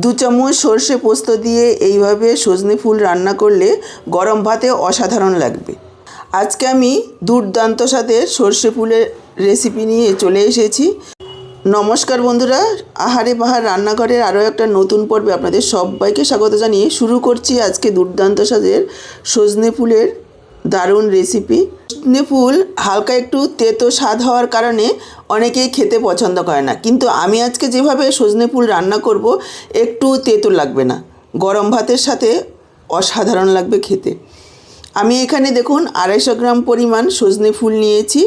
দু চামচ সর্ষে পোস্ত দিয়ে এইভাবে সজনে ফুল রান্না করলে গরম ভাতে অসাধারণ লাগবে। আজকে আমি দুর্দান্ত সাথে সর্ষে ফুলের রেসিপি নিয়ে চলে এসেছি। নমস্কার বন্ধুরা, আহারে পাহাড় রান্নাঘরের আরও একটা নতুন পর্বে আপনাদের সবাইকে স্বাগত জানিয়ে শুরু করছি আজকে দুর্দান্ত স্বাদের সজনে ফুলের দারুণ রেসিপি ফুল, হালকা একটু তেতো স্বাদ হওয়ার কারণে অনেকেই খেতে পছন্দ করে না। কিন্তু আমি আজকে যেভাবে সজনে ফুল রান্না করব, একটু তেতো লাগবে না। গরম ভাতের সাথে অসাধারণ লাগবে খেতে। আমি এখানে দেখুন আড়াইশো গ্রাম পরিমাণ সজনে ফুল নিয়েছি।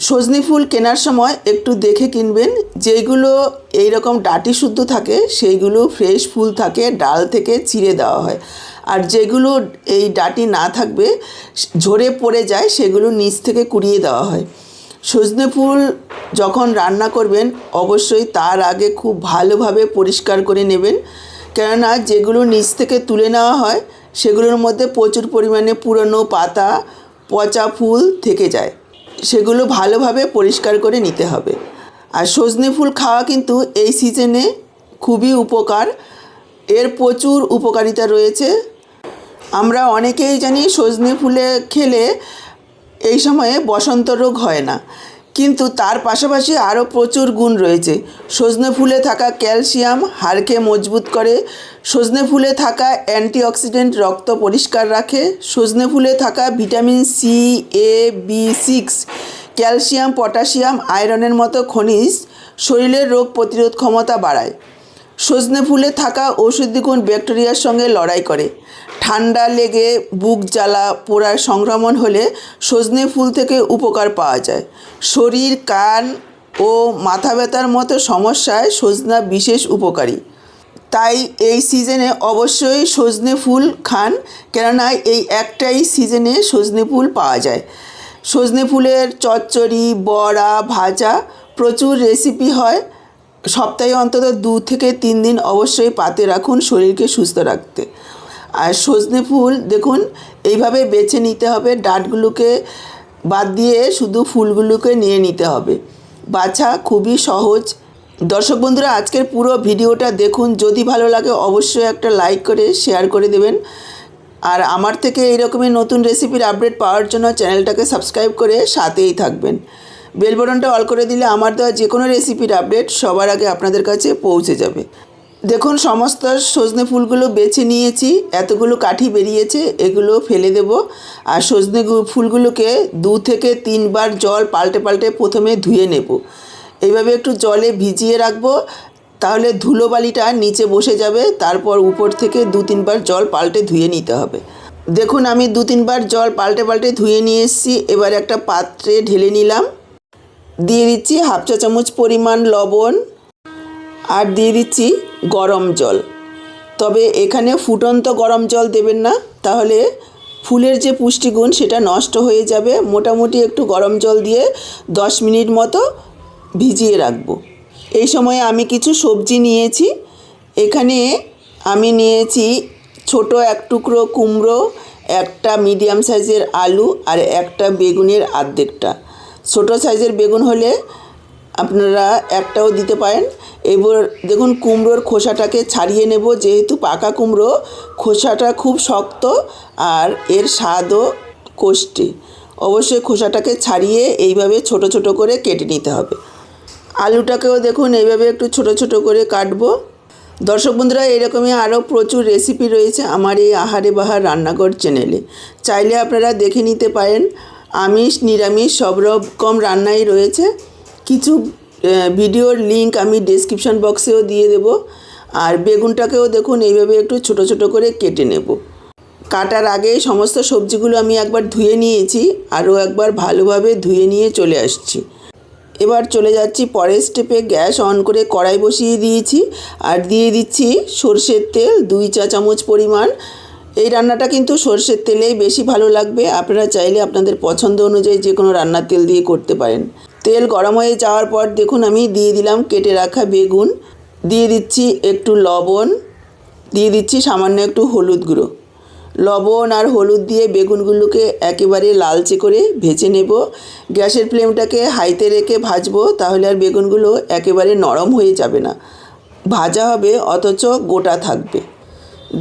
সজনে ফুল কেনার সময় একটু দেখে কিনবেন। যেগুলো এই রকম ডাটি শুদ্ধ থাকে, সেইগুলো ফ্রেশ ফুল থাকে, ডাল থেকে চিড়ে দেওয়া হয়। আর যেগুলো এই ডাটি না থাকবে, ঝরে পড়ে যায়, সেগুলো নিচ থেকে কুড়িয়ে দেওয়া হয়। সজনে ফুল যখন রান্না করবেন, অবশ্যই তার আগে খুব ভালোভাবে পরিষ্কার করে নেবেন। কেননা যেগুলো নিচ থেকে তুলে নেওয়া হয়, সেগুলোর মধ্যে প্রচুর পরিমাণে পুরনো পাতা, পচা ফুল থেকে যায়। সেগুলো ভালোভাবে পরিষ্কার করে নিতে হবে। আর সজনে ফুল খাওয়া কিন্তু এই সিজনে খুবই উপকার। এর প্রচুর উপকারিতা রয়েছে। আমরা অনেকেই জানি সজনে ফুলে খেলে এই সময়ে বসন্ত রোগ হয় না। কিন্তু তার পাশাপাশি আরও প্রচুর গুণ রয়েছে। সজনে ফুলে থাকা ক্যালসিয়াম হাড়কে মজবুত করে, সজনে ফুলে থাকা অ্যান্টিঅক্সিডেন্ট রক্ত পরিষ্কার রাখে, সজনে ফুলে থাকা vitamin C A B six calcium, potassium, আয়রনের মতো খনিজ শরীরের রোগ প্রতিরোধ ক্ষমতা বাড়ায়। সজনে ফুলে থাকা ঔষধি গুণ ব্যাকটেরিয়ার সঙ্গে লড়াই করে। ঠান্ডা লেগে বুক জ্বালা, পোড়ার সংক্রমণ হলে সজনে ফুল থেকে উপকার পাওয়া যায়। শরীর, কান ও মাথা ব্যথার মতো সমস্যায় সজনা বিশেষ উপকারী। তাই এই সিজনে অবশ্যই সজনে ফুল খান, কেননা এই একটাই সিজনে সজনে ফুল পাওয়া যায়। সজনে ফুলের চচ্চড়ি, বড়া, ভাজা প্রচুর রেসিপি হয়। সপ্তাহে অন্তত দু থেকে তিন দিন অবশ্যই পাতে রাখুন শরীরকে সুস্থ রাখতে। আর সজনে ফুল, দেখুন, এইভাবে বেছে নিতে হবে, ডাটগুলোকে বাদ দিয়ে শুধু ফুলগুলোকে নিয়ে নিতে হবে। বাছা, খুবই সহজ। দর্শক বন্ধুরা, আজকের পুরো ভিডিওটা দেখুন। যদি ভালো লাগে, অবশ্যই একটা লাইক করে, শেয়ার করে দেবেন। আর আমার থেকে এইরকমই নতুন রেসিপির আপডেট পাওয়ার জন্য চ্যানেলটাকে সাবস্ক্রাইব করে সাথেই থাকবেন। বেল বটনটা অল করে দিলে আমার দেওয়া যে কোনো রেসিপির আপডেট সবার আগে আপনাদের কাছে পৌঁছে যাবে। দেখুন, সমস্ত সজনে ফুলগুলো বেছে নিয়েছি। এতগুলো কাঠি বেরিয়েছে, এগুলো ফেলে দেব। আর সজনে ফুলগুলোকে দু থেকে তিনবার জল পাল্টে পাল্টে প্রথমে ধুয়ে নেব। এইভাবে একটু জলে ভিজিয়ে রাখব। তাহলে ধুলোবালিটা নিচে বসে যাবে। তারপর উপর থেকে দু তিনবার জল পাল্টে ধুয়ে নিতে হবে। দেখুন, আমি দু তিনবার জল পাল্টে পাল্টে ধুয়ে নিয়ে এসেছি। এবার একটা পাত্রে ঢেলে নিলাম। দিয়ে দিচ্ছি হাফ চা চামচ পরিমাণ লবণ। আর দিয়ে দিচ্ছি গরম জল। তবে এখানে ফুটন্ত গরম জল দেবেন না, তাহলে ফুলের যে পুষ্টিগুণ সেটা নষ্ট হয়ে যাবে। মোটামুটি একটু গরম জল দিয়ে দশ মিনিট মতো ভিজিয়ে রাখব। এই সময়ে আমি কিছু সবজি নিয়েছি। এখানে আমি নিয়েছি ছোট এক টুকরো কুমড়ো, একটা মিডিয়াম সাইজের আলু আর একটা বেগুনের আর্ধেকটা। ছোট সাইজের বেগুন হলে আপনারা একটাও দিতে পারেন। এবার দেখুন, কুমড়োর খোসাটাকে ছাড়িয়ে নেব, যেহেতু পাকা কুমড়ো, খোসাটা খুব শক্ত আর এর স্বাদও কোষ্টি। অবশ্যই খোসাটাকে ছাড়িয়ে এইভাবে ছোট ছোট করে কেটে নিতে হবে। আলুটাকেও দেখুন, এইভাবে একটু ছোট ছোট করে কাটবো। দর্শক বন্ধুরা, এরকমই আরও প্রচুর রেসিপি রয়েছে আমার এই আহারে বাহার রান্নাঘর চ্যানেলে চাইলে আপনারা দেখে নিতে পারেন, আমিষ, নিরামিষ সব রকম রান্নাই রয়েছে। কিছু ভিডিওর লিংক আমি ডেসক্রিপশন বক্সেও দিয়ে দেব। আর বেগুনটাকেও দেখুন, এইভাবে একটু ছোট ছোট করে কেটে নেব। কাটার আগে সমস্ত সবজিগুলো আমি একবার ধুয়ে নিয়েছি, আরও একবার ভালোভাবে ধুয়ে নিয়ে চলে আসছি। এবার চলে যাচ্ছি, পরের স্টেপে গ্যাস অন করে কড়াই বসিয়ে দিয়েছি। আর দিয়ে দিচ্ছি সর্ষের তেল, দুই চা চামচ পরিমাণ। এই রান্নাটা কিন্তু সর্ষের তেলেই বেশি ভালো লাগবে। আপনারা চাইলে আপনাদের পছন্দ অনুযায়ী যে কোনো রান্নার তেল দিয়ে করতে পারেন। তেল গরম হয়ে যাওয়ার পর দেখুন আমি দিয়ে দিলাম কেটে রাখা বেগুন, দিয়ে দিচ্ছি একটু লবণ, দিয়ে দিচ্ছি সামান্য একটু হলুদ গুঁড়ো। লবণ আর হলুদ দিয়ে বেগুনগুলোকে একেবারে লালচে করে ভেজে নেব। গ্যাসের ফ্লেমটাকে হাইতে রেখে ভাজবো, তাহলে আর বেগুনগুলো একেবারে নরম হয়ে যাবে না। ভাজা হবে, অথচ গোটা থাকবে।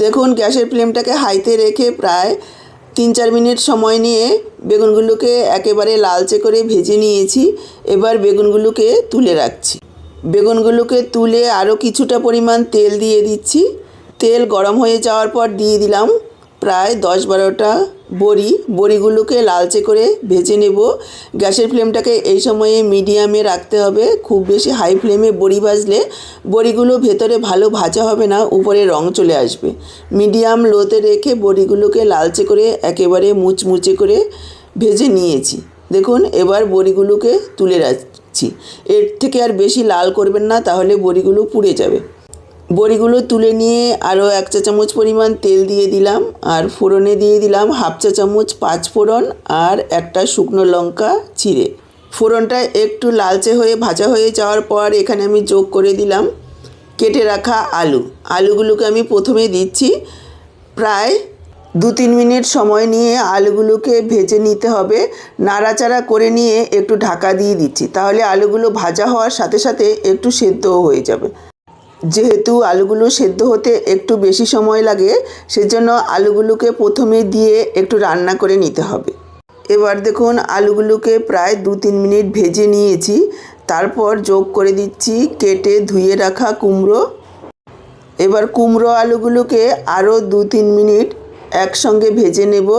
দেখুন, গ্যাসের ফ্লেমটাকে হাইতে রেখে প্রায় তিন চার মিনিট সময় নিয়ে বেগুনগুলোকে একেবারে লালচে করে ভেজে নিয়েছি। এবার বেগুনগুলোকে তুলে রাখছি। বেগুনগুলোকে তুলে আরও কিছুটা পরিমাণ তেল দিয়ে দিচ্ছি। তেল গরম হয়ে যাওয়ার পর দিয়ে দিলাম প্রায় দশ বারোটা বড়ি, বড়িগুলোকে লালচে করে ভেজে নেব। গ্যাসের ফ্লেমটাকে এই সময়ে মিডিয়ামে রাখতে হবে। খুব বেশি হাই ফ্লেমে বড়ি ভাজলে বড়িগুলো ভেতরে ভালো ভাজা হবে না, উপরে রং চলে আসবে। মিডিয়াম লোতে রেখে বড়িগুলোকে লালচে করে একেবারে মুচমুচে করে ভেজে নিয়েছি। দেখুন, এবার বড়িগুলোকে তুলে রাখছি। এর থেকে আর বেশি লাল করবেন না, তাহলে বড়িগুলো পুড়ে যাবে। বড়িগুলো তুলে নিয়ে আরও এক চা চামচ পরিমাণ তেল দিয়ে দিলাম, আর ফোড়নে দিয়ে দিলাম হাফ চা চামচ পাঁচ ফোড়ন আর একটা শুকনো লঙ্কা চিড়ে। ফোড়নটা একটু লালচে হয়ে ভাজা হয়ে যাওয়ার পর এখানে আমি যোগ করে দিলাম কেটে রাখা আলু। আলুগুলোকে আমি প্রথমে দিচ্ছি প্রায় দু তিন মিনিট সময় নিয়ে আলুগুলোকে ভেজে নিতে হবে। নাড়াচাড়া করে নিয়ে একটু ঢাকা দিয়ে দিচ্ছি, তাহলে আলুগুলো ভাজা হওয়ার সাথে সাথে একটু সেদ্ধও হয়ে যাবে। যেহেতু আলুগুলো সেদ্ধ হতে একটু বেশি সময় লাগে, সেজন্য আলুগুলোকে প্রথমে দিয়ে একটু রান্না করে নিতে হবে। এবার দেখুন, আলুগুলোকে প্রায় দু তিন মিনিট ভেজে নিয়েছি। তারপর যোগ করে দিচ্ছি কেটে ধুয়ে রাখা কুমড়ো। এবার কুমড়ো আলুগুলোকে আরও দু তিন মিনিট একসঙ্গে ভেজে নেব।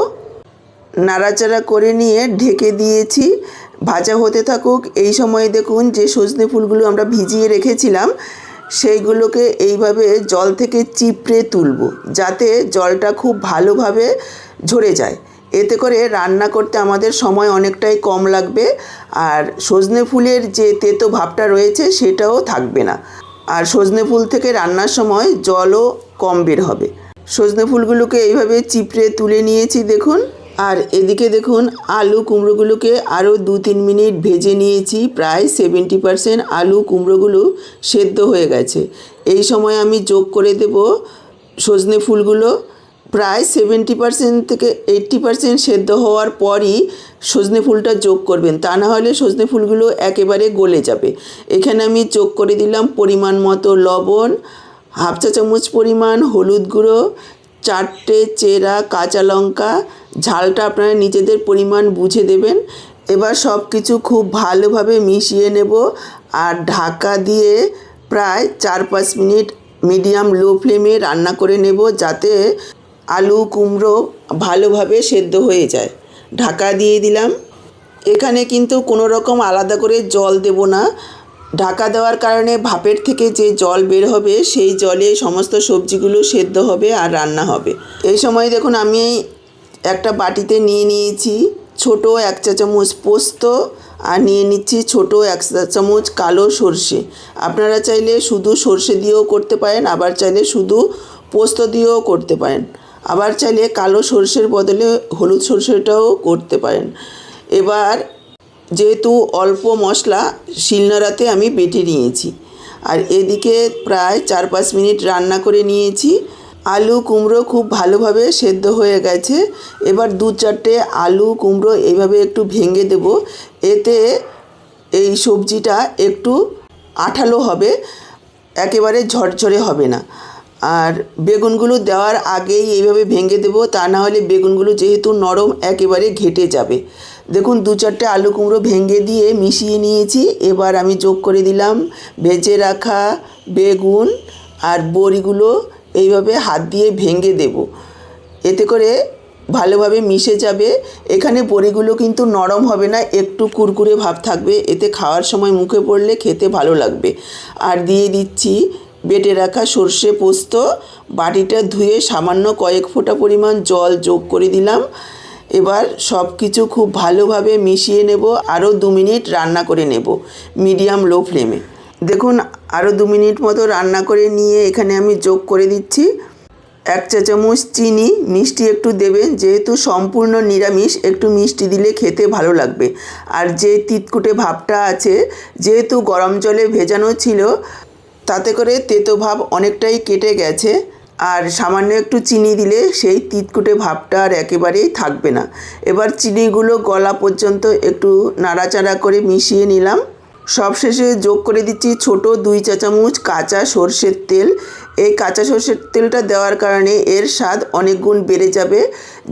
নাড়াচাড়া করে নিয়ে ঢেকে দিয়েছি। ভাজা হতে থাকুক, এই সময় দেখুন যে সজনে ফুলগুলো আমরা ভিজিয়ে রেখেছিলাম সেইগুলোকে এইভাবে জল থেকে চিপড়ে তুলব, যাতে জলটা খুব ভালোভাবে ঝরে যায়। এতে করে রান্না করতে আমাদের সময় অনেকটাই কম লাগবে আর সজনে ফুলের যে তেতো ভাবটা রয়েছে সেটাও থাকবে না। আর সজনে ফুল থেকে রান্নার সময় জলও কম বের হবে। সজনে ফুলগুলোকে এইভাবে চিপড়ে তুলে নিয়েছি দেখুন। আর এদিকে দেখুন, আলু কুমড়োগুলোকে আরও দু তিন মিনিট ভেজে নিয়েছি, প্রায় সেভেন্টি পারসেন্ট আলু কুমড়োগুলো সেদ্ধ হয়ে গেছে। এই সময় আমি যোগ করে দেব সজনে ফুলগুলো। প্রায় সেভেন্টি পারসেন্ট থেকে এইট্টি পারসেন্ট সেদ্ধ হওয়ার পরই সজনে ফুলটা যোগ করবেন, তা না হলে সজনে ফুলগুলো একেবারে গলে যাবে। এখানে আমি যোগ করে দিলাম পরিমাণ মতো লবণ, হাফ চা চামচ পরিমাণ হলুদ গুঁড়ো চারটে চেরা কাঁচা লঙ্কা, ঝালটা আপনারা নিজেদের পরিমাণ বুঝে দেবেন। এবার সব কিছু খুব ভালোভাবে মিশিয়ে নেব আর ঢাকা দিয়ে প্রায় চার পাঁচ মিনিট মিডিয়াম লো ফ্লেমে রান্না করে নেব যাতে আলু কুমড়ো ভালোভাবে সেদ্ধ হয়ে যায়। ঢাকা দিয়ে দিলাম। এখানে কিন্তু কোনো রকম আলাদা করে জল দেব না। ঢাকা দেওয়ার কারণে ভাপের থেকে যে জল বের হবে, সেই জলে সমস্ত সবজিগুলো সেদ্ধ হবে আর রান্না হবে। এই সময় দেখুন, আমি একটা বাটিতে নিয়ে নিয়েছি ছোট এক চা চামচ পোস্ত আর নিয়ে নিচ্ছি ছোট এক চা চামচ কালো সর্ষে। আপনারা চাইলে শুধু সর্ষে দিয়েও করতে পারেন, আবার চাইলে শুধু পোস্ত দিয়েও করতে পারেন। আবার চাইলে কালো সর্ষের বদলে হলুদ সর্ষেটাও করতে পারেন। এবার যেহেতু অল্প মশলা শিলনোড়াতে আমি বেটে নিয়েছি। আর এদিকে প্রায় চার পাঁচ মিনিট রান্না করে নিয়েছি। আলু কুমড়ো খুব ভালোভাবে সেদ্ধ হয়ে গেছে। এবার দু চারটে আলু কুমড়ো এইভাবে একটু ভেঙে দেব। এতে এই সবজিটা একটু আঠালো হবে, একেবারে ঝরঝরে হবে না। আর বেগুনগুলো দেওয়ার আগেই এইভাবে ভেঙে দেবো, তা না হলে বেগুনগুলো যেহেতু নরম একেবারে ঘেটে যাবে। দেখুন, দু চারটে আলু কুমড়ো ভেঙে দিয়ে মিশিয়ে নিয়েছি। এবার আমি যোগ করে দিলাম ভেজে রাখা বেগুন আর বড়িগুলো এইভাবে হাত দিয়ে ভেঙে দেব। এতে করে ভালোভাবে মিশে যাবে। এখানে বড়িগুলো কিন্তু নরম হবে না, একটু কুরকুরে ভাব থাকবে। এতে খাওয়ার সময় মুখে পড়লে খেতে ভালো লাগবে। আর দিয়ে দিচ্ছি বেটে রাখা সর্ষে পোস্ত। বাটিটা ধুয়ে সামান্য কয়েক ফোঁটা পরিমাণ জল যোগ করে দিলাম। এবার সব কিছু খুব ভালোভাবে মিশিয়ে নেব, আরও দু মিনিট রান্না করে নেব, মিডিয়াম লো ফ্লেমে। দেখুন, আরও দু মিনিট মতো রান্না করে নিয়ে এখানে আমি যোগ করে দিচ্ছি। এক চা চামচ চিনি, মিষ্টি একটু দেবেন, যেহেতু সম্পূর্ণ নিরামিষ, একটু মিষ্টি দিলে খেতে ভালো লাগবে। আর যে তিতকুটে ভাবটা আছে, যেহেতু গরম জলে ভেজানো ছিল, তাতে করে তেতো ভাব অনেকটাই কেটে গেছে। আর সামান্য একটু চিনি দিলে সেই তিতকুটে ভাবটা আর একেবারেই থাকবে না। এবার চিনিগুলো গলা পর্যন্ত একটু নাড়াচাড়া করে মিশিয়ে নিলাম। সবশেষে যোগ করে দিচ্ছি ছোট দুই চা চামচ কাঁচা সর্ষের তেল। এই কাঁচা সর্ষের তেলটা দেওয়ার কারণে এর স্বাদ অনেক গুণ বেড়ে যাবে।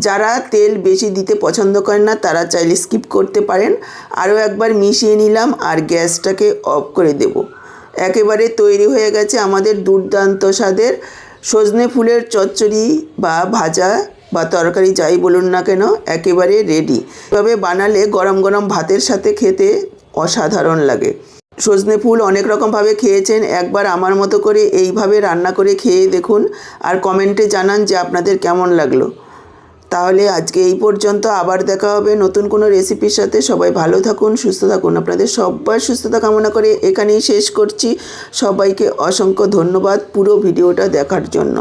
যারা তেল বেশি দিতে পছন্দ করেন না, তারা চাইলে স্কিপ করতে পারেন। আরও একবার মিশিয়ে নিলাম আর গ্যাসটাকে অফ করে দেব। একেবারে তৈরি হয়ে গেছে আমাদের দুর্দান্ত স্বাদের সজনে ফুলের চচ্চড়ি বা ভাজা বা তরকারি যাই বলুন না কেন, একেবারে রেডি তবে বানালে গরম গরম ভাতের সাথে খেতে অসাধারণ লাগে। সজনে ফুল অনেক রকমভাবে খেয়েছেন, একবার আমার মতো করে এইভাবে রান্না করে খেয়ে দেখুন আর কমেন্টে জানান যে আপনাদের কেমন লাগল। তাহলে আজকে এই পর্যন্ত, আবার দেখা হবে নতুন কোনো রেসিপির সাথে। সবাই ভালো থাকুন, সুস্থ থাকুন। আপনাদের সবার সুস্থতা কামনা করে এখানেই শেষ করছি। সবাইকে অসংখ্য ধন্যবাদ পুরো ভিডিওটা দেখার জন্য।